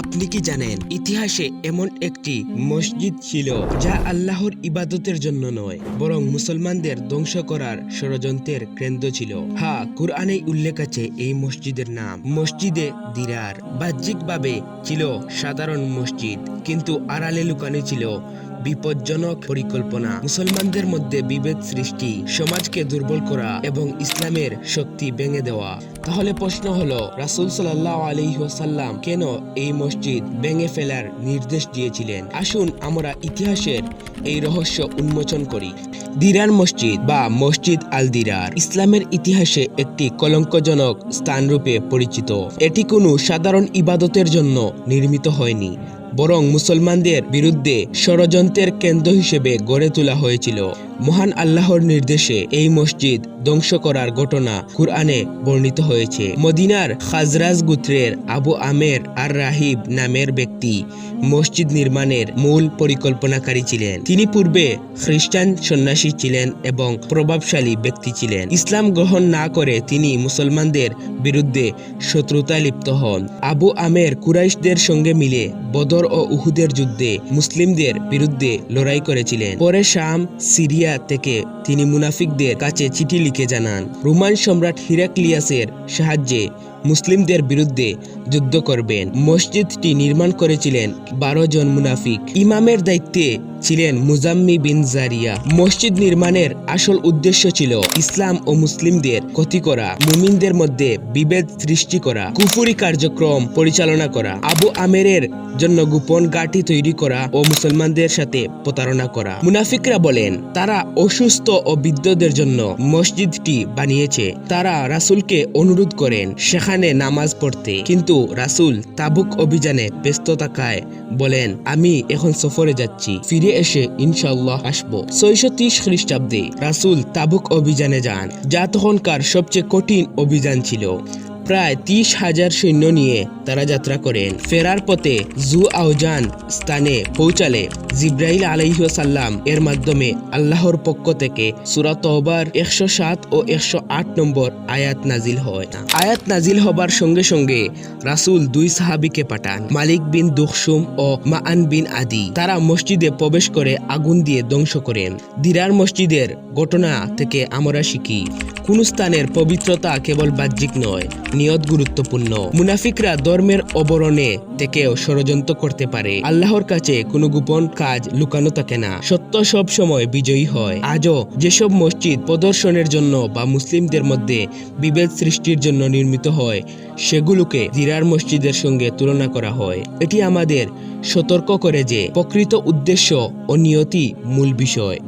আপনি কি জানেন, ইতিহাসে এমন একটি মসজিদ ছিল যা আল্লাহর ইবাদতের জন্য নয়, বরং মুসলমানদের ধ্বংস করার ষড়যন্ত্রের কেন্দ্র ছিল। হা কোরআনে উল্লেখ আছে এই মসজিদের নাম। মসজিদে দিরার বাহ্যিকভাবে ছিল সাধারণ মসজিদ, কিন্তু আড়ালে লুকানো ছিল বিপজ্জনক পরিকল্পনা। মুসলমানদের মধ্যে বিভেদ সৃষ্টি, সমাজকে দুর্বল করা এবং ইসলামের শক্তি ভেঙে দেওয়া। তাহলে প্রশ্ন হলো, রাসুল সাল্লাহ আলহিহাসাল্লাম কেন এই মসজিদ ভেঙে ফেলার নির্দেশ দিয়েছিলেন? আসুন আমরা ইতিহাসের এই রহস্য উন্মোচন করি। দিরার মসজিদ বা মসজিদ আল দিরার ইসলামের ইতিহাসে একটি কলঙ্কজনক স্থানরূপে পরিচিত। এটি কোনো সাধারণ ইবাদতের জন্য নির্মিত হয়নি। বরং মুসলমানদের বিরুদ্ধে ষড়যন্ত্রের কেন্দ্র হিসেবে গড়ে তোলা হয়েছিল। মহান আল্লাহর নির্দেশে এই মসজিদ ধ্বংস করার ঘটনা কুরআনে বর্ণিত হয়েছে। মদিনার খাজরাজ গুত্রের আবু আমের আর রাহিব নামের ব্যক্তি মসজিদ নির্মাণের মূল পরিকল্পনাকারী ছিলেন। তিনি পূর্বে খ্রিস্টান সন্ন্যাসী ছিলেন এবং প্রভাবশালী ব্যক্তি ছিলেন। ইসলাম গ্রহণ না করে তিনি মুসলমানদের বিরুদ্ধে শত্রুতা লিপ্ত হন। আবু আমের কুরাইশদের সঙ্গে মিলে বদর ও উহুদের যুদ্ধে মুসলিমদের বিরুদ্ধে লড়াই করেছিলেন। পরে শাম, সিরিয়া থেকে তিনি মুনাফিকদের কাছে চিঠি লিখে জানান। রোমান সম্রাট হিরাক্লিয়াসের সাহায্যে মুসলিমদের বিরুদ্ধে যুদ্ধ করবেন। মসজিদটি নির্মাণ করেছিলেন বারো জন মুনাফিক। ইমামের দায়িত্বে ছিলেন মুজাম্মি বিন জারিয়া। মসজিদ নির্মাণের আসল উদ্দেশ্য ছিল ইসলাম ও মুসলিমদের ক্ষতি করা, মুমিনদের মধ্যে বিভেদ সৃষ্টি করা, কুফুরি কার্যক্রম পরিচালনা করা, আবু আমেরের জন্য গোপন গাটি তৈরি করা ও মুসলমানদের সাথে প্রতারণা করা। মুনাফিকরা বলেন, তারা অসুস্থ ও বৃদ্ধদের জন্য মসজিদটি বানিয়েছে। তারা রাসূলকে অনুরোধ করেন, সেখানে নামাজ পড়তে। কিন্তু রাসুল তাবুক অভিযানে ব্যস্ত থাকায় বলেন, আমি এখন সফরে যাচ্ছি, ফিরে এসে ইনশাল্লাহ আসব। ছয়শো ত্রিশ খ্রিস্টাব্দে রাসুল তাবুক অভিযানে যান, যা তখনকার সবচেয়ে কঠিন অভিযান ছিল। প্রায় তিরিশ হাজার সৈন্য নিয়ে তারা যাত্রা করেন। ফেরার পথে জু আউজান স্থানে পৌঁছালে জিব্রাইল আলাইসাল্লাম এর মাধ্যমে আল্লাহর পক্ষ থেকে সুরা তহবার একশো সাত ও একশো আট নম্বর আয়াত নাজিল হয়। আয়াত নাজিল হবার সঙ্গে সঙ্গে রাসূল দুই সাহাবিকে পাঠান, মালিক বিন দুখসুম ও মাআন বিন আদি। তারা মসজিদে প্রবেশ করে আগুন দিয়ে ধ্বংস করেন। দিরার মসজিদের ঘটনা থেকে আমরা শিখি, কোন স্থানের পবিত্রতা কেবল বাহ্যিক নয় নিয়ত গুরুত্বপূর্ণ। মুনাফিকরা ধর্মের অবরণে থেকেও ষড়যন্ত্র করতে পারে। আল্লাহর কাছে কোনো গোপন কাজ লুকানো থাকে না। সত্য সব সময় বিজয়ী হয়। আজও যেসব মসজিদ প্রদর্শনের জন্য বা মুসলিমদের মধ্যে বিভেদ সৃষ্টির জন্য নির্মিত হয়, সেগুলোকে দিরার মসজিদের সঙ্গে তুলনা করা হয়। এটি আমাদের সতর্ক করে যে প্রকৃত উদ্দেশ্য ও নিয়তি মূল বিষয়।